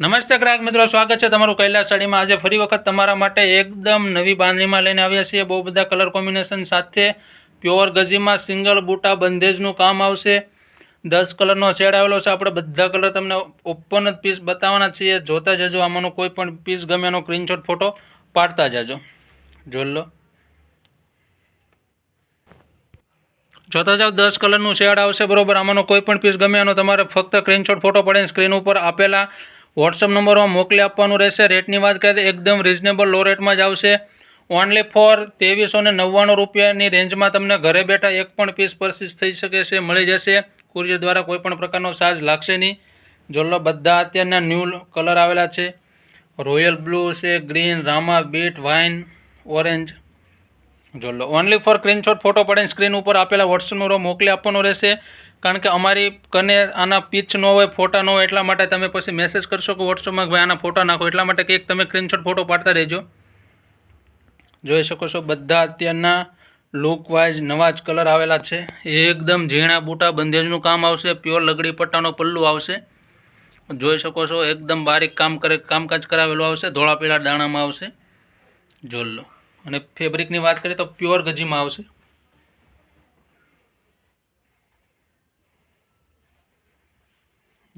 નમસ્તે ગ્રાહક મિત્રો, સ્વાગત છે તમારું કૈલાસ સાડીમાં આજે ફરી વખત તમારા માટે એકદમ નવી બાંધણીમાં લઈને આવ્યા છીએ. બહુ બધા કલર કોમ્બિનેશન સાથે પ્યોર ગઝીમાં સિંગલ બૂટા બંધેજનું કામ આવશે. દસ કલરનો શેડ આવેલો છે. આપણે બધા કલર તમને ઓપન જ પીસ બતાવવાના છીએ. જોતા જજો આમાંનો કોઈ પણ પીસ ગમે એનો સ્ક્રીનશોટ ફોટો પાડતા જજો. જોઈ લો. જોતા જાઓ, દસ કલરનું શેડ આવશે. બરોબર, આમાંનો કોઈ પણ પીસ ગમે એનો તમારે ફક્ત સ્ક્રીનશોટ ફોટો પડે સ્ક્રીન ઉપર આપેલા વોટ્સઅપ નંબરમાં મોકલી આપવાનું રહેશે. રેટની વાત કરીએ તો એકદમ રિઝનેબલ લો રેટમાં જ આવશે. ઓનલી ફોર ત્રેવીસો ને નવ્વાણું રૂપિયાની રેન્જમાં તમને ઘરે બેઠા એક પણ પીસ પરચેસ થઈ શકે છે, મળી જશે. કુરિયર દ્વારા કોઈપણ પ્રકારનો ચાર્જ લાગશે નહીં. જોલો બધા અત્યારના ન્યૂ કલર આવેલા છે. રોયલ બ્લુ છે ગ્રીન રામા બીટ વાઇન ઓરેન્જ જોલો ઓનલી ફોર સ્ક્રીનશોટ ફોટો પાડીને સ્ક્રીન ઉપર આપેલા વોટ્સઅપ નંબર મોકલી આપવાનો રહેશે. કારણ કે અમારી કને આના પીચ ન હોય ફોટા ન હોય, એટલા માટે તમે પછી મેસેજ કરશો કે વોટ્સઅપમાં ભાઈ આના ફોટા નાખો. એટલા માટે કે એક તમે સ્ક્રીનશોટ ફોટો પાડતા રહેજો. જોઈ શકો છો, બધા અત્યારના લુક વાઇઝ નવા જ કલર આવેલા છે. એકદમ ઝીણા બૂટા બંધેજનું કામ આવશે પ્યોર લગડી પટ્ટાનો પલ્લું આવશે. જોઈ શકો છો, એકદમ બારીક કામ કરે, કામકાજ કરાવેલું આવશે ધોળા પીળા દાણામાં આવશે. જોઈ અને ફેબ્રિકની વાત કરીએ તો પ્યોર ગજીમાં આવશે.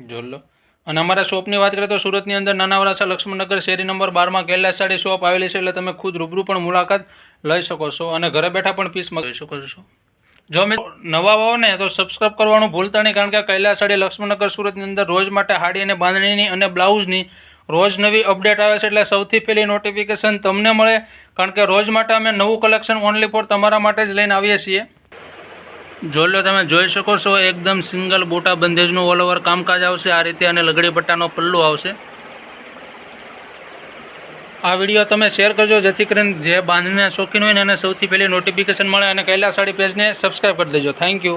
જોઈ લો. અને અમારા શોપની વાત કરીએ તો સુરતની અંદર નાના વરાછા લક્ષ્મણનગર શેરી નંબર બારમાં સાડી શોપ આવેલી છે એટલે તમે ખુદ રૂબરૂ પણ મુલાકાત લઈ શકો છો અને ઘરે બેઠા પણ પીસ મગાવી શકો છો. જો મેં નવા હોવ ને તો સબસ્ક્રાઇબ કરવાનું ભૂલતા નહીં કારણ કે કૈલાસ સાડી લક્ષ્મણનગર સુરતની અંદર રોજ માટે હાડી અને બાંધણીની અને બ્લાઉઝની રોજ નવી અપડેટ આવે છે એટલે સૌથી પહેલી નોટિફિકેશન તમને મળે કારણ કે રોજ માટે અમે નવું કલેક્શન ઓનલી ફોર તમારા માટે જ લઈને આવીએ છીએ. જોઈ લો, તમે જોઈ શકો છો, એકદમ સિંગલ બોટા બંધેજનું ઓલ ઓવર કામકાજ આવશે. આ રીતે અને લગડી પટ્ટાનો પલ્લો આવશે. આ વીડિયો તમે શેર કરજો, જેથી કરીને જે બાંધણીના શોખીન હોય ને એને સૌથી પહેલી નોટિફિકેશન મળે અને કૈલાસ સાડી પેજને સબસ્ક્રાઈબ કરી દેજો. Thank you